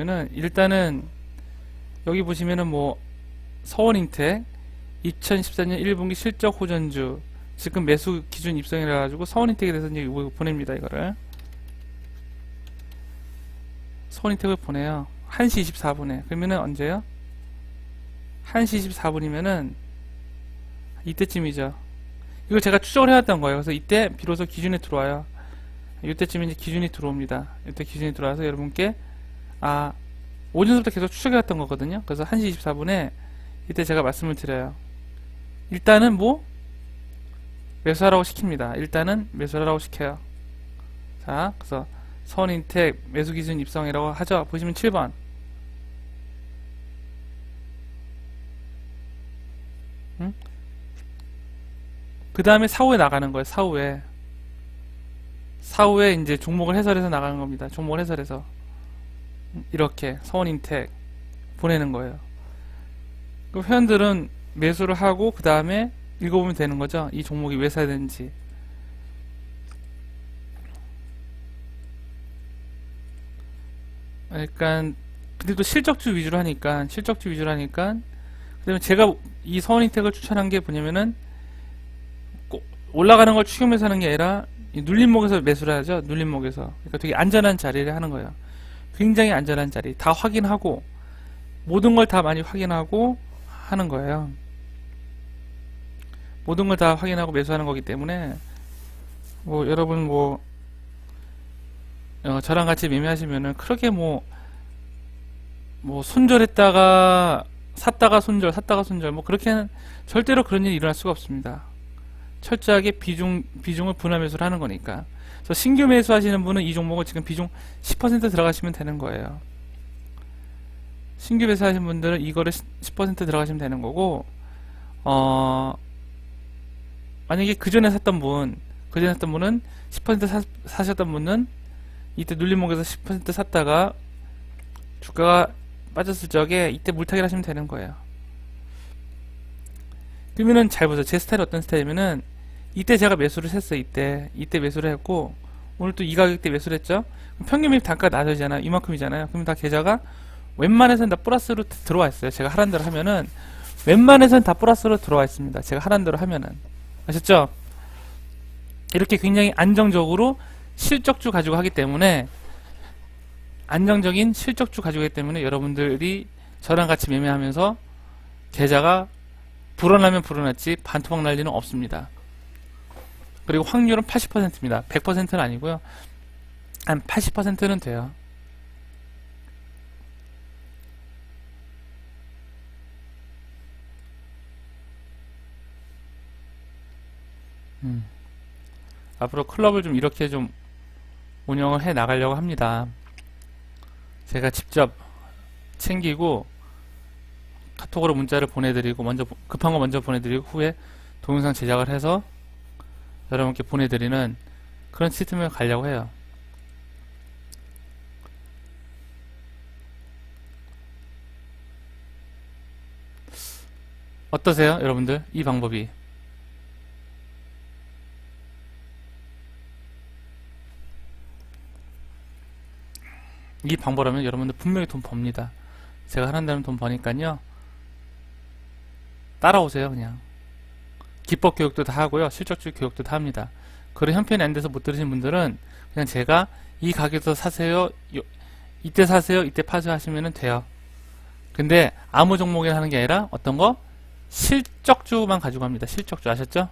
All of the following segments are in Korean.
되냐면은 일단은 여기 보시면은 뭐 서원인텍 2014년 1분기 실적 호전주 지금 매수 기준 입성이라 가지고 서원인텍에 대해서 이제 이거 보냅니다 이거를. 서원인텍을 보내요. 1시 24분에. 그러면은 언제요? 1시 24분이면은 이때쯤이죠. 이걸 제가 추적을 해왔던 거예요. 그래서 이때 비로소 기준에 들어와요. 이때쯤 이제 기준이 들어옵니다. 이때 기준이 들어와서 여러분께 아 오전부터 계속 추적해왔던 거거든요 그래서 1시 24분에 이때 제가 말씀을 드려요 일단은 뭐 매수하라고 시킵니다. 일단은 매수하라고 시켜요. 자, 그래서 선인택 매수 기준 입성이라고 하죠. 보시면 7번. 응? 그 다음에 사후에 나가는 거예요. 사후에. 사후에 이제 종목을 해설해서 나가는 겁니다. 종목을 해설해서. 이렇게 서원인택 보내는 거예요. 그 회원들은 매수를 하고 그 다음에 읽어보면 되는 거죠. 이 종목이 왜 사야 되는지. 그러니까 근데 또 실적주 위주로 하니까 실적주 위주로 하니까 그다음에 제가 이 서원인텍을 추천한 게 뭐냐면은 꼭 올라가는 걸 추격매수 하는 게 아니라 이 눌림목에서 매수를 하죠. 눌림목에서 그러니까 되게 안전한 자리를 하는 거예요. 굉장히 안전한 자리 다 확인하고 모든 걸 다 많이 확인하고 하는 거예요. 모든 걸 다 확인하고 매수하는 거기 때문에 뭐 여러분 뭐 어, 저랑 같이 매매하시면은 크게 뭐뭐 손절했다가 샀다가 손절 샀다가 손절 뭐 그렇게는 절대로 그런 일이 일어날 수가 없습니다. 철저하게 비중 비중을 분할 매수를 하는 거니까. 그래서 신규 매수 하시는 분은 이 종목을 지금 비중 10% 들어가시면 되는 거예요. 신규 매수 하시는 분들은 이거를 10% 들어가시면 되는 거고 어 만약에 그 전에 샀던 분, 그 전에 샀던 분은 10% 사, 사셨던 분은 이때 눌림목에서 10% 샀다가 주가가 빠졌을 적에 이때 물타기를 하시면 되는 거예요. 그러면은 잘 보세요. 제 스타일이 어떤 스타일이면은 이때 제가 매수를 했어요. 이때 이때 매수를 했고 오늘 또 이 가격대 매수를 했죠. 평균 매입 단가가 낮아지잖아요. 이만큼이잖아요. 그럼 다 계좌가 웬만해서는 다 플러스로 들어와 있어요. 제가 하란 대로 하면은 웬만해서는 다 플러스로 들어와 있습니다. 제가 하란 대로 하면은 아셨죠? 이렇게 굉장히 안정적으로 실적주 가지고 하기 때문에 안정적인 실적주 가지고 하기 때문에 여러분들이 저랑 같이 매매하면서 계좌가 불어나면 불어났지 반토막 날 리는 없습니다. 그리고 확률은 80%입니다. 100%는 아니고요. 한 80%는 돼요. 음. 앞으로 클럽을 좀 이렇게 좀 운영을 해 나가려고 합니다. 제가 직접 챙기고 카톡으로 문자를 보내드리고 먼저 보- 급한 거 먼저 보내드리고 후에 동영상 제작을 해서 여러분께 보내드리는 그런 시스템을 가려고 해요. 어떠세요, 여러분들? 이 방법이? 이 방법이라면 여러분들 분명히 돈 법니다. 제가 하는 대로 돈 버니까요. 따라오세요, 그냥. 기법 교육도 다 하고요. 실적주 교육도 다 합니다. 그런 형편이 안 돼서 못 들으신 분들은 그냥 제가 이 가격에서 사세요. 요- 이때 사세요. 이때 파세요 하시면 돼요. 근데 아무 종목에 하는 게 아니라 어떤 거? 실적주만 가지고 합니다. 실적주 아셨죠?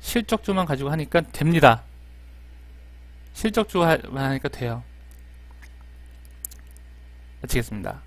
실적주만 가지고 하니까 됩니다. 실적주만 하니까 돼요. 마치겠습니다.